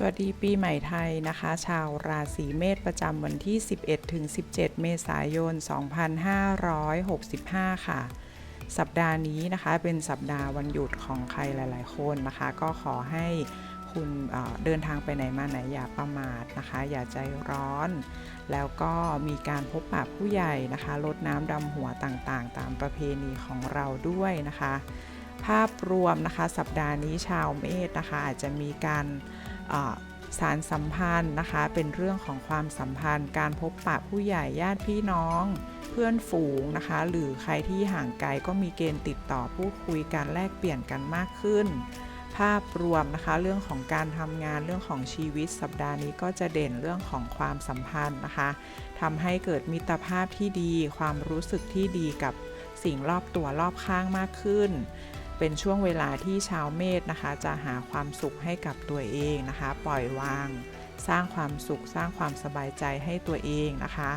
สวัสดีปีใหม่ไทยนะคะ ชาวราศีเมษประจำวันที่ 11 ถึง 17 เมษายน 2565 ค่ะ สัปดาห์นี้นะคะเป็นสัปดาห์วันหยุดของใครหลาย ๆ คนนะคะ ก็ขอให้คุณเเดินทางไปไหนมาไหนอย่าประมาทนะคะ อย่าใจร้อน แล้วก็มีการพบปะผู้ใหญ่นะคะลดน้ำดำหัวต่างๆ ตามประเพณีของเราด้วยนะคะ ภาพรวมนะคะ สัปดาห์นี้ชาวเมษนะคะอาจจะมีการ สารสัมพันธ์นะคะ เป็นเรื่องของความสัมพันธ์ การพบปะผู้ใหญ่ญาติพี่น้อง เพื่อนฝูงนะคะ หรือใครที่ห่างไกลก็มีเกณฑ์ติดต่อพูดคุยกันแลกเปลี่ยนกันมากขึ้น ภาพรวมนะคะเรื่องของการทำงานเรื่องของชีวิตสัปดาห์นี้ก็จะเด่นเรื่องของความสัมพันธ์นะคะทำให้เกิดมิตรภาพที่ดี ความรู้สึกที่ดีกับสิ่งรอบตัวรอบข้างมากขึ้น เป็นช่วงเวลาที่ชาวเมษนะคะ จะหาความสุขให้กับตัวเองนะคะ ปล่อยวาง สร้างความสุข สร้างความสบายใจให้ตัวเองนะคะ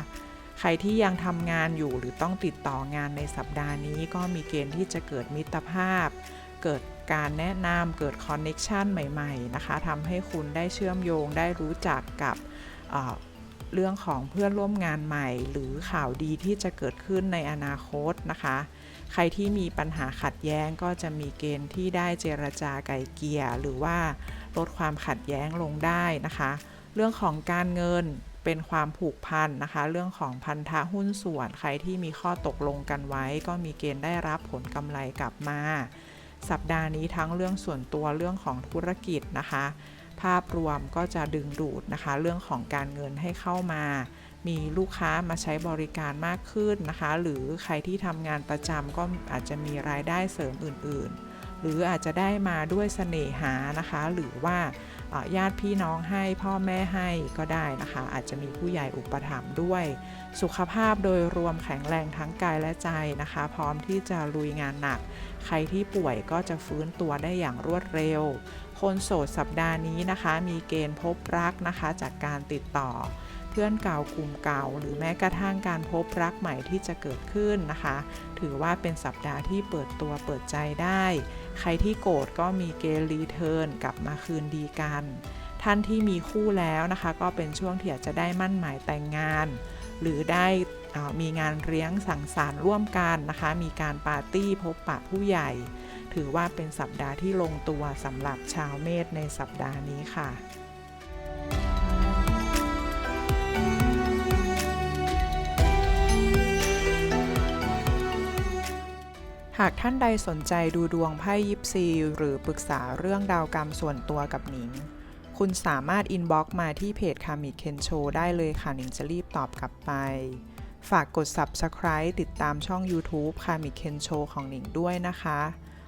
ใครที่ยังทำงานอยู่หรือต้องติดต่องานในสัปดาห์นี้ ก็มีเกณฑ์ที่จะเกิดมิตรภาพ เกิดการแนะนำเกิดคอนเน็ชันใหม่ ๆ นะคะทำให้คุณได้เชื่อมโยงได้รู้จักกับ เรื่องของเพื่อนร่วมงานใหม่ หรือข่าวดีที่จะเกิดขึ้นในอนาคตนะคะ ใครที่มีปัญหาขัดแย้งก็จะมีเกณฑ์ที่ได้เจรจาไกลเกลี่ยหรือว่าลดความขัดแย้งลงได้นะคะ เรื่องของการเงินเป็นความผูกพันนะคะ เรื่องของพันธะหุ้นส่วน ใครที่มีข้อตกลงกันไว้ ก็มีเกณฑ์ได้รับผลกำไรกลับมา สัปดาห์นี้ทั้งเรื่องส่วนตัวเรื่องของธุรกิจนะคะ ภาพรวมก็จะดึงดูดนะคะ เรื่องของการเงินให้เข้ามา มีลูกค้ามาใช้บริการมากขึ้นนะคะ หรือใครที่ทำงานประจำก็อาจจะมีรายได้เสริมอื่น ๆ หรืออาจจะได้มาด้วยเสน่หานะคะ หรือว่าญาติพี่น้องให้พ่อแม่ให้ก็ได้นะคะ อาจจะมีผู้ใหญ่อุปถัมภ์ด้วย สุขภาพโดยรวมแข็งแรงทั้งกายและใจนะคะ พร้อมที่จะลุยงานหนัก ใครที่ป่วยก็จะฟื้นตัวได้อย่างรวดเร็ว คนโสดสัปดาห์นี้นะคะ มีเกณฑ์พบรักนะคะ จากการติดต่อ เพื่อนเก่ากลุ่มเก่า หรือแม้กระทั่งการพบรักใหม่ที่จะเกิดขึ้นนะคะ ถือว่าเป็นสัปดาห์ที่เปิดตัวเปิดใจได้ ใครที่โกรธก็มีเกณฑ์รีเทิร์นกลับมาคืนดีกัน ท่านที่มีคู่แล้วนะคะ ก็เป็นช่วงที่อาจจะได้มั่นหมายแต่งงาน หรือได้เอ่อมีงานเลี้ยงสังสรรค์ร่วมกันนะคะ มีการปาร์ตี้พบปะผู้ใหญ่ ถือว่าเป็นสัปดาห์ที่ลงตัวสำหรับชาวเมษในสัปดาห์นี้ค่ะหากท่านใดสนใจดูดวงไพ่ยิปซี หรือปรึกษาเรื่องดาวกรรมส่วนตัวกับหนิง คุณสามารถอินบ็อกซ์มาที่เพจคามิเคนโชได้เลยค่ะหนิงจะรีบตอบกลับไป ฝากกด Subscribe ติดตามช่อง YouTube คามิเคนโชของหนิงด้วยนะคะ